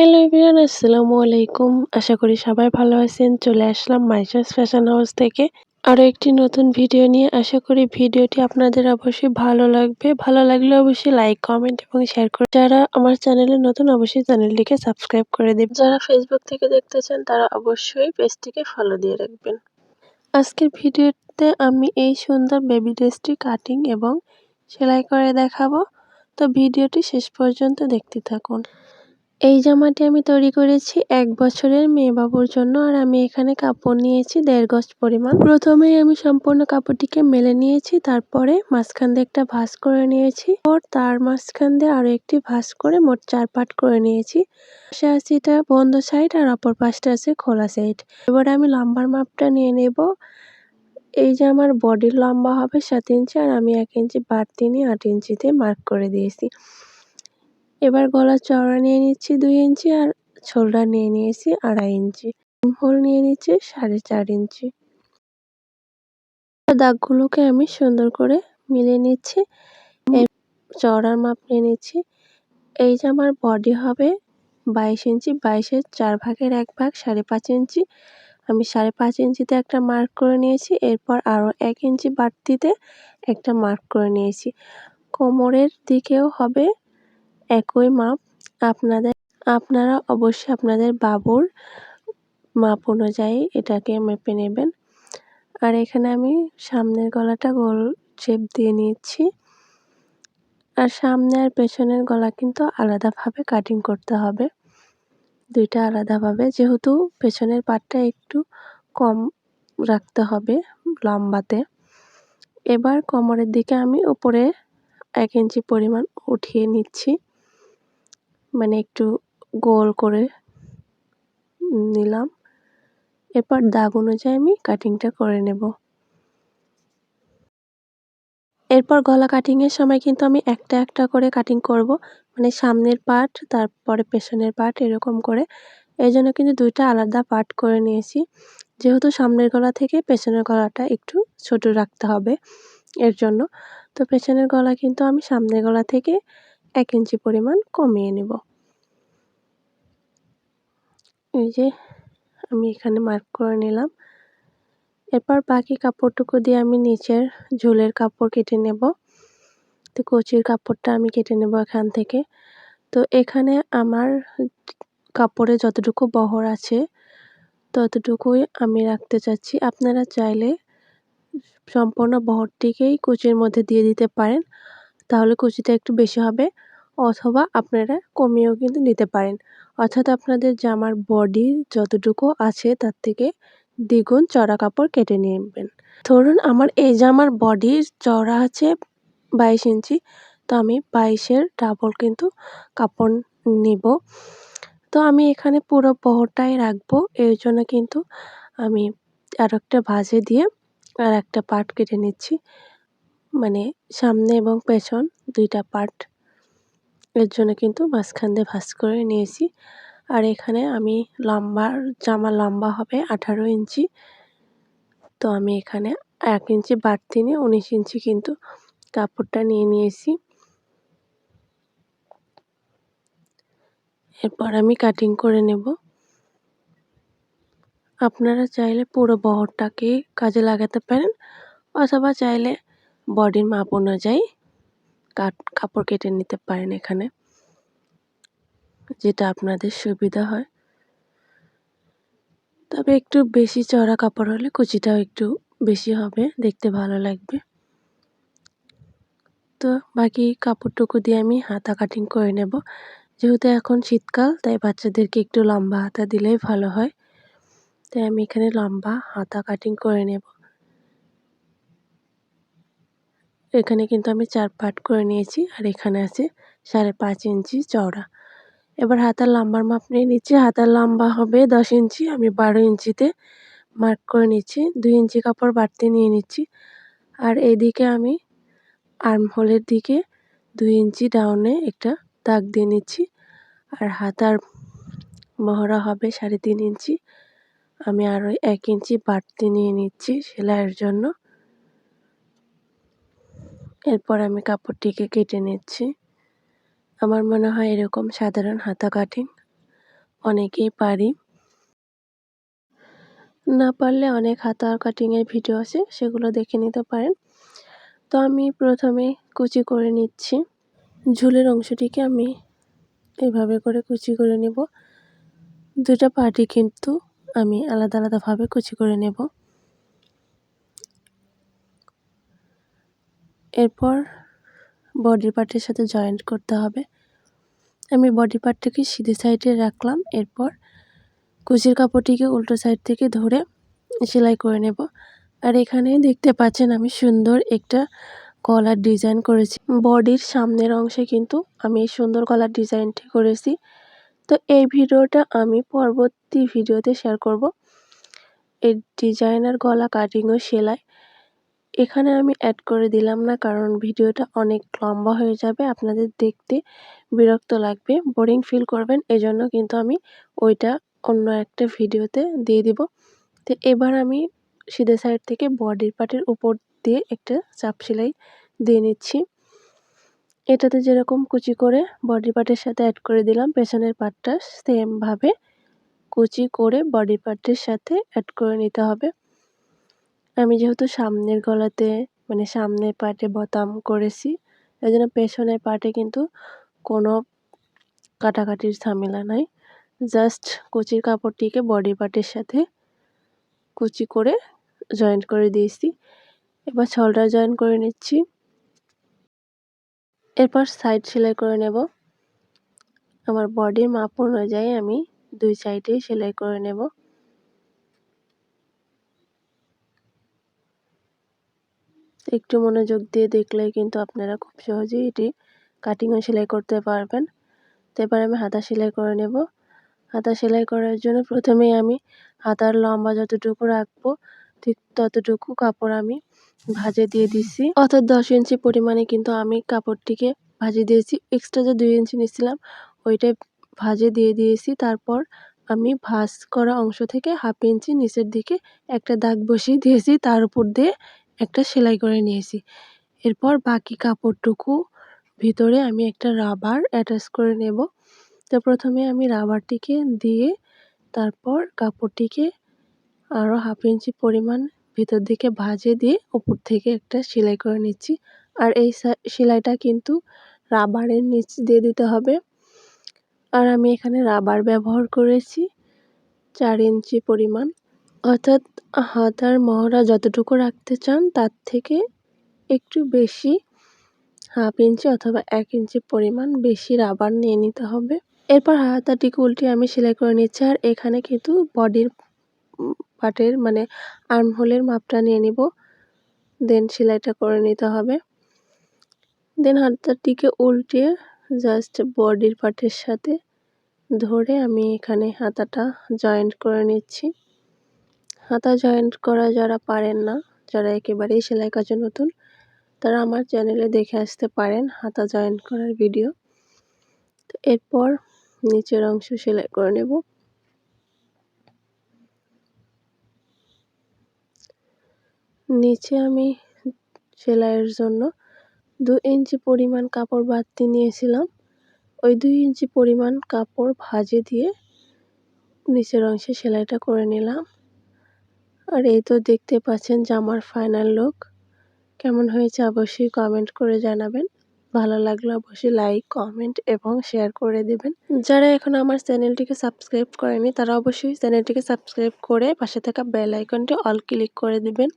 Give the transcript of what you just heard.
Hello everyone আসসালামু আলাইকুম। আশা করি সবাই ভালো আছেন। চলে আসলাম মাইশাস ফ্যাশন হাউস থেকে। আরও একটি নতুন ভিডিও নিয়ে। আশা করি ভিডিওটি আপনাদের অবশ্যই ভালো লাগবে। ভালো লাগলে অবশ্যই লাইক কমেন্ট এবং শেয়ার করে যারা আমার চ্যানেলে নতুন, অবশ্যই চ্যানেলটিকে সাবস্ক্রাইব করে দেবেন। যারা ফেসবুক থেকে দেখতেছেন তারা অবশ্যই পেজটিকে ফলো দিয়ে রাখবেন। আজকের ভিডিওতে আমি এই সুন্দর বেবি ড্রেসটি কাটিং এবং সেলাই করে দেখাবো। তো ভিডিওটি শেষ পর্যন্ত দেখতে থাকুন। এই জামাটি আমি তৈরি করেছি এক বছরের মেয়ে বাবুর জন্য আর আমি এখানে কাপড় নিয়েছি দেড় গজ পরিমাণ। প্রথমেই আমি সম্পূর্ণ কাপড়টিকে মেলে নিয়েছি, তারপরে মাঝখান দিয়ে একটা ভাঁজ করে নিয়েছি। ওর তার মাঝখান দিয়ে আরও একটি ভাঁজ করে মোট চার পাট করে নিয়েছি। পাশে আছে এটা বন্ধ সাইড আর অপর পাশটা আছে খোলা সাইড। এবার আমি লম্বার মাপটা নিয়ে নেব। এই যে আমার বডির লম্বা হবে সাত ইঞ্চি আর আমি এক ইঞ্চি বাড়তি নিয়ে আট ইঞ্চিতে মার্ক করে দিয়েছি। এবার গলার চওড়া নিয়ে নিচ্ছি দুই ইঞ্চি আর ছোলটা নিয়ে নিয়েছি আড়াই ইঞ্চি। হোল নিয়ে নিচ্ছি সাড়ে চার ইঞ্চি। দাগগুলোকে আমি সুন্দর করে মিলে নিচ্ছি। চওড়ার মাপ নিয়ে নিচ্ছি। এই যে আমার বডি হবে বাইশ ইঞ্চি, বাইশের চার ভাগের এক ভাগ সাড়ে পাঁচ ইঞ্চি। আমি সাড়ে পাঁচ ইঞ্চিতে একটা মার্ক করে নিয়েছি, এরপর আরও এক ইঞ্চি বাড়তিতে একটা মার্ক করে নিয়েছি। কোমরের দিকেও হবে একই মাপ আপনাদের, আপনারা অবশ্যই আপনাদের বাবুর মাপ অনুযায়ী এটাকে মেপে নেবেন। আর এখানে আমি সামনের গলাটা গোল শেপ দিয়ে নিচ্ছি আর সামনে আর পেছনের গলা কিন্তু আলাদাভাবে কাটিং করতে হবে। দুইটা আলাদাভাবে, যেহেতু পেছনের পাটটা একটু কম রাখতে হবে লম্বাতে। এবার কোমরের দিকে আমি উপরে এক ইঞ্চি পরিমাণ উঠিয়ে নিচ্ছি। মানে একটু গোল করে নিলাম। এরপর দাগ অনুযায়ী আমি কাটিংটা করে নেব। এরপর গলা কাটিংয়ের সময় কিন্তু আমি একটা একটা করে কাটিং করব। মানে সামনের পার্ট তারপরে পেছনের পার্ট এরকম করে। এই জন্য কিন্তু দুইটা আলাদা পার্ট করে নিয়েছি। যেহেতু সামনের গলা থেকে পেছনের গলাটা একটু ছোট রাখতে হবে এর জন্য। তো পেছনের গলা কিন্তু আমি সামনের গলা থেকে এক ইঞ্চি পরিমাণ কমিয়ে নেব। এই যে আমি এখানে মার্ক করে নিলাম। এরপর বাকি কাপড়টুকু দিয়ে আমি নিচের ঝোলের কাপড় কেটে নেব। তো কচির কাপড়টা আমি কেটে নেব এখান থেকে। তো এখানে আমার কাপড়ে যতটুকু বহর আছে, ততটুকুই আমি রাখতে চাচ্ছি। আপনারা চাইলে সম্পূর্ণ বহরটিকেই কুচির মধ্যে দিয়ে দিতে পারেন। তাহলে কুচিটা একটু বেশি হবে অথবা আপনারা কমিয়েও কিন্তু নিতে পারেন। অর্থাৎ আপনাদের জামার বডি যতটুকু আছে তার থেকে দ্বিগুণ চড়া কাপড় কেটে নেবেন। ধরুন আমার এই জামার বডির চড়া আছে বাইশ ইঞ্চি, তো আমি বাইশের ডাবল কিন্তু কাপড় নিব। তো আমি এখানে পুরো বহরটাই রাখব, এর জন্য কিন্তু আমি আর একটা ভাজে দিয়ে আর একটা পাট কেটে নিচ্ছি। মানে সামনে এবং পেছন দুইটা পার্ট। এর জন্য কিন্তু মাঝখান দিয়ে ভাঁজ করে নিয়েছি। আর এখানে আমি লম্বার জামা লম্বা হবে আঠারো ইঞ্চি। তো আমি এখানে এক ইঞ্চি বাড়তি নিয়ে উনিশ ইঞ্চি কিন্তু কাপড়টা নিয়ে নিয়েছি। এরপর আমি কাটিং করে নেব। আপনারা চাইলে পুরো বহরটাকে কাজে লাগাতে পারেন, অথবা চাইলে বডির মাপ অনুযায়ী কাট, কাপড় কেটে নিতে পারেন এখানে, যেটা আপনাদের সুবিধা হয়। তবে একটু বেশি চড়া কাপড় হলে কুচিটাও একটু বেশি হবে, দেখতে ভালো লাগবে। তো বাকি কাপড়টুকু দিয়ে আমি হাতা কাটিং করে নেব। যেহেতু এখন শীতকাল, তাই বাচ্চাদেরকে একটু লম্বা হাতা দিলেই ভালো হয়। তাই আমি এখানে লম্বা হাতা কাটিং করে নেব। এখানে কিন্তু আমি চার পাট করে নিয়েছি আর এখানে আছে সাড়ে পাঁচ ইঞ্চি চওড়া। এবার হাতার লম্বার মাপ নিয়ে নিচ্ছি। হাতার লম্বা হবে দশ ইঞ্চি। আমি বারো ইঞ্চিতে মার্ক করে নিচ্ছি। দুই ইঞ্চি কাপড় বাড়তি নিয়ে নিচ্ছি। আর এদিকে আমি আর্ম হোলের দিকে দুই ইঞ্চি ডাউনে একটা দাগ দিয়ে নিচ্ছি। আর হাতার মহড়া হবে সাড়ে তিন ইঞ্চি। আমি আরও এক ইঞ্চি বাড়তি নিয়ে নিচ্ছি সেলাইয়ের জন্য। এরপর আমি কাপড়টিকে কেটে নিচ্ছি। আমার মনে হয় এরকম সাধারণ হাতা কাটিং অনেকেই পারি। না পারলে অনেক হাতা কাটিংয়ের ভিডিও আছে, সেগুলো দেখে নিতে পারেন। তো আমি প্রথমে কুচি করে নিচ্ছি। ঝুলের অংশটিকে আমি এভাবে করে কুচি করে নেব। দুটা পার্টি কিন্তু আমি আলাদা আলাদাভাবে কুচি করে নেব। এরপর বডি পার্টের সাথে জয়েন্ট করতে হবে। আমি বডি পার্টটাকে সিধে সাইডে রাখলাম, এরপর কুচির কাপড়টিকে উল্টো সাইড থেকে ধরে সেলাই করে নেব। আর এখানে দেখতে পাচ্ছেন আমি সুন্দর একটা কলার ডিজাইন করেছি। বডির সামনের অংশে কিন্তু আমি এই সুন্দর কলার ডিজাইনটি করেছি। তো এই ভিডিওটা আমি পরবর্তী ভিডিওতে শেয়ার করব। এই ডিজাইনার গলা কাটিং ও সেলাই। এখানে আমি অ্যাড করে দিলাম না, কারণ ভিডিওটা অনেক লম্বা হয়ে যাবে, আপনাদের দেখতে বিরক্ত লাগবে বোরিং ফিল করবেন, এজন্য কিন্তু আমি ওইটা অন্য একটা ভিডিওতে দিয়ে দিব। তো এবার আমি সিধে সাইড থেকে বডির পার্টের উপর দিয়ে একটা চাপ সেলাই দিয়ে নিচ্ছি। এটাতে যেরকম কুচি করে বডি পার্টের সাথে অ্যাড করে দিলাম, পেছনের পার্টটা সেমভাবে কুচি করে বডি পার্টের সাথে অ্যাড করে নিতে হবে। আমি যেহেতু সামনের গলাতে মানে সামনের পার্টে বোতাম করেছি এই জন্য পেছনের পার্টে কিন্তু কোনো কাটাকাটির ঝামেলা নাই। জাস্ট কুচির কাপড়টিকে বডি পার্টের সাথে কুচি করে জয়েন্ট করে দিয়েছি। এবার শোল্ডার জয়েন করে নিচ্ছি। এরপর সাইড সেলাই করে নেব। আমার বডির মাপ অনুযায়ী আমি দুই সাইডে সেলাই করে নেব। একটু মনোযোগ দিয়ে দেখলে কিন্তু আপনারা খুব সহজেই এটি কাটিং ও সেলাই করতে পারবেন। তো এবার আমি হাতা সেলাই করে নেব। হাতা সেলাই করার জন্য প্রথমেই আমি হাতার লম্বা যতটুকু রাখব, ঠিক ততটুকু কাপড় আমি ভাজে দিয়ে দিছি অর্থাৎ দশ ইঞ্চি পরিমাণে কিন্তু আমি কাপড়টিকে ভাজে দিয়েছি। এক্সট্রা যে দুই ইঞ্চি নিয়েছিলাম ওইটাই ভাজে দিয়ে দিয়েছি। তারপর আমি ভাজ করা অংশ থেকে হাফ ইঞ্চি নিচের দিকে একটা দাগ বসিয়ে দিয়েছি। তার উপর দিয়ে একটা সেলাই করে নিয়েছি। এরপর বাকি কাপড়টুকু ভিতরে আমি একটা রাবার অ্যাটাচ করে নেব। তো প্রথমে আমি রাবারটিকে দিয়ে তারপর কাপড়টিকে আরও হাফ ইঞ্চি পরিমাণ ভিতর দিকে ভাজে দিয়ে উপর থেকে একটা সেলাই করে নিচ্ছি। আর এই সেলাইটা কিন্তু রাবারের নিচ দিয়ে দিতে হবে। আর আমি এখানে রাবার ব্যবহার করেছি চার ইঞ্চি পরিমাণ। অর্থাৎ হাতার মহড়া যতটুকু রাখতে চান, তার থেকে একটু বেশি হাফ ইঞ্চি অথবা এক ইঞ্চি পরিমাণ বেশি রাবার নিয়ে নিতে হবে। এরপর হাতাটিকে উল্টে আমি সেলাই করে নিচ্ছি আর এখানে কিন্তু বডির পাটের মানে আর্মহোলের মাপটা নিয়ে নিব। দেন সেলাইটা করে নিতে হবে। দেন হাতাটিকে উল্টে জাস্ট বডির পার্টের সাথে ধরে আমি এখানে হাতাটা জয়েন্ট করে নিচ্ছি। হাতা জয়েন্ট করা যারা পারেন না, যারা একেবারেই সেলাই কাজে নতুন, তারা আমার চ্যানেলে দেখে আসতে পারেন হাতা জয়েন্ট করার ভিডিও। তো এরপর নিচের অংশ সেলাই করে নেব। নিচে আমি সেলাইয়ের জন্য দু ইঞ্চি পরিমাণ কাপড় বাড়তি নিয়েছিলাম। ওই দুই ইঞ্চি পরিমাণ কাপড় ভাজে দিয়ে নিচের অংশে সেলাইটা করে নিলাম। আর এই তো দেখতে পাচ্ছেন জামার ফাইনাল লুক কেমন হয়েছে অবশ্যই কমেন্ট করে জানাবেন। ভালো লাগলে অবশ্যই লাইক কমেন্ট এবং শেয়ার করে দেবেন। যারা এখন আমার চ্যানেলটিকে সাবস্ক্রাইব করেনি, তারা অবশ্যই চ্যানেলটিকে সাবস্ক্রাইব করে পাশে থাকা বেল আইকনটি অল ক্লিক করে দেবেন।